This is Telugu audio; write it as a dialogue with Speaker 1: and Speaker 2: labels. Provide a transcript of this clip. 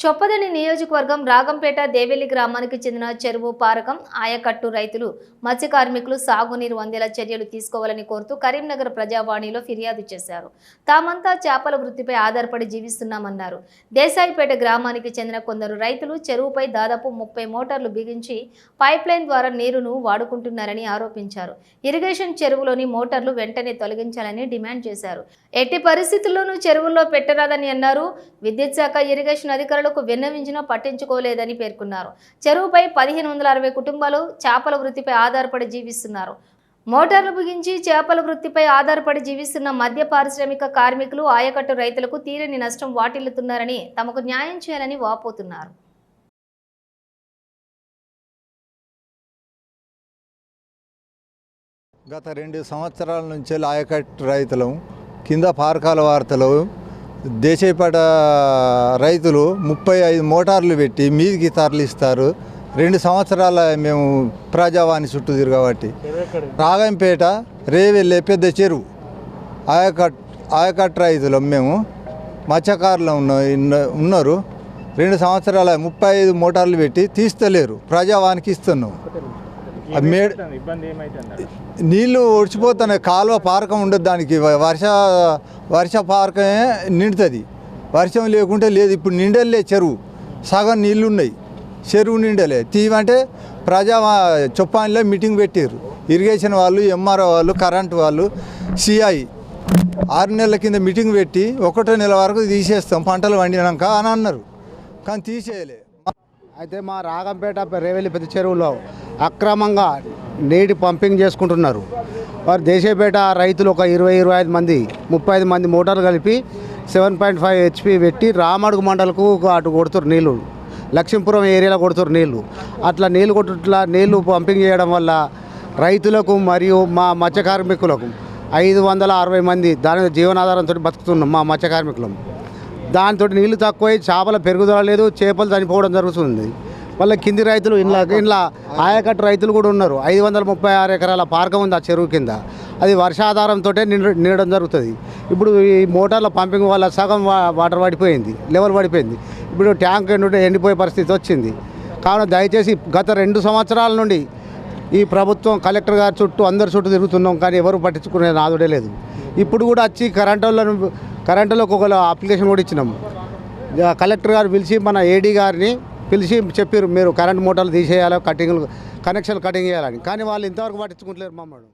Speaker 1: చొప్పదని నియోజకవర్గం రాగంపేట దేవెల్లి గ్రామానికి చెందిన చెరువు పారకం ఆయకట్టు రైతులు మత్స్య కార్మికులు సాగునీరు అందేలా చర్యలు తీసుకోవాలని కోరుతూ కరీంనగర్ ప్రజావాణిలో ఫిర్యాదు చేశారు. తామంతా చేపల వృత్తిపై ఆధారపడి జీవిస్తున్నామన్నారు. దేశాయిపేట గ్రామానికి చెందిన కొందరు రైతులు చెరువుపై దాదాపు ముప్పై మోటార్లు బిగించి పైప్ లైన్ ద్వారా నీరును వాడుకుంటున్నారని ఆరోపించారు. ఇరిగేషన్ చెరువులోని మోటార్లు వెంటనే తొలగించాలని డిమాండ్ చేశారు. ఎట్టి పరిస్థితుల్లోనూ చెరువుల్లో పెట్టరాదని అన్నారు. విద్యుత్ శాఖ ఇరిగేషన్ అధికారులకు విన్నవించినా పట్టించుకోలేదని పేర్కొన్నారు. చెరువుపై పదిహేను వందల అరవై కుటుంబాలు చేపల వృత్తిపై ఆధారపడి జీవిస్తున్నారు. మోటార్లు బిగించి చేపల వృత్తిపై ఆధారపడి జీవిస్తున్న మద్య పారిశ్రామిక కార్మికులు ఆయకట్టు రైతులకు తీరని నష్టం వాటిల్లుతున్నారని తమకు న్యాయం చేయాలని వాపోతున్నారు.
Speaker 2: గత రెండు సంవత్సరాల నుంచి ఆయకట్టు రైతులం కింద పారకాల వార్తలు దేశీయపేట రైతులు ముప్పై ఐదు మోటార్లు పెట్టి మీదికి తరలిస్తారు. రెండు సంవత్సరాల మేము ప్రజావాణి చుట్టూ తిరగబట్టి రాగంపేట రేవెల్లే పెద్ద చెరువు. ఆయకట్ ఆయకట్టు రైతులు మేము. మత్స్యకారులు ఉన్న ఉన్నారు. రెండు సంవత్సరాల ముప్పై ఐదు మోటార్లు పెట్టి తీస్తలేరు. ప్రజావానికి ఇస్తున్నాం. మేడ్ నీళ్ళు ఒడిచిపోతున్నాయి కాలువ పారకం ఉండదు దానికి. వర్ష వర్ష పారకమే నిండుతుంది. వర్షం లేకుంటే లేదు. ఇప్పుడు నిండలే చెరువు. సగం నీళ్ళు ఉన్నాయి చెరువు నిండలే. తీయమంటే ప్రజా చొప్పానిలో మీటింగ్ పెట్టారు ఇరిగేషన్ వాళ్ళు ఎంఆర్ఓ వాళ్ళు కరెంట్ వాళ్ళు సిఐ ఆరు నెలల కింద మీటింగ్ పెట్టి ఒకటో నెల వరకు తీసేస్తాం. పంటలు వండినాక అని అన్నారు. కానీ తీసేయలే.
Speaker 3: అయితే మా రాగంపేట రేవెల్లి పెద్ద చెరువులో అక్రమంగా నీటి పంపింగ్ చేసుకుంటున్నారు. వారు దేశీయపేట రైతులు ఒక ఇరవై ఇరవై ఐదు మంది ముప్పై ఐదు మంది మోటార్లు కలిపి సెవెన్ పాయింట్ ఫైవ్ హెచ్పి పెట్టి రామడుగు మండలకు అటు కొడుతురు నీళ్ళు. లక్ష్మీపురం ఏరియాలో కొడుతురు నీళ్ళు. అట్లా నీళ్ళు కొట్టుట్లా నీళ్ళు పంపింగ్ చేయడం వల్ల రైతులకు మరియు మా మత్స్య కార్మికులకు ఐదు వందల అరవై మంది దాని జీవనాధారంతో బతుకుతున్నాం మా మత్స్య కార్మికులం దాంతో నీళ్ళు తక్కువై చేపల పెరుగుదల లేదు చేపలు చనిపోవడం జరుగుతుంది. వాళ్ళ కింది రైతులు ఇంట్లో ఇంట్లో ఆయకట్టు రైతులు కూడా ఉన్నారు. ఐదు వందల ముప్పై ఆరు ఎకరాల పార్కం ఉంది ఆ చెరువు కింద. అది వర్షాధారంతో నిండడం జరుగుతుంది. ఇప్పుడు ఈ మోటార్ల పంపింగ్ వల్ల సగం వాటర్ పడిపోయింది లెవెల్ పడిపోయింది. ఇప్పుడు ట్యాంక్ ఎండు ఎండిపోయే పరిస్థితి వచ్చింది. కావున దయచేసి గత రెండు సంవత్సరాల నుండి ఈ ప్రభుత్వం కలెక్టర్ గారి చుట్టూ అందరి చుట్టూ తిరుగుతున్నాం కానీ ఎవరు పట్టించుకునే నాదుడే లేదు. ఇప్పుడు కూడా వచ్చి కరెంట్ వాళ్ళను కరెంటులోకి ఒక అప్లికేషన్ కూడా ఇచ్చినాం. కలెక్టర్ గారు పిలిచి మన ఏడీ గారిని పిలిచి చెప్పారు మీరు కరెంట్ మోటార్లు తీసేయాలి కటింగ్ కనెక్షన్ కటింగ్ చేయాలని. కానీ వాళ్ళు ఇంతవరకు పట్టించుకుంటలేరు మమ్మల్ని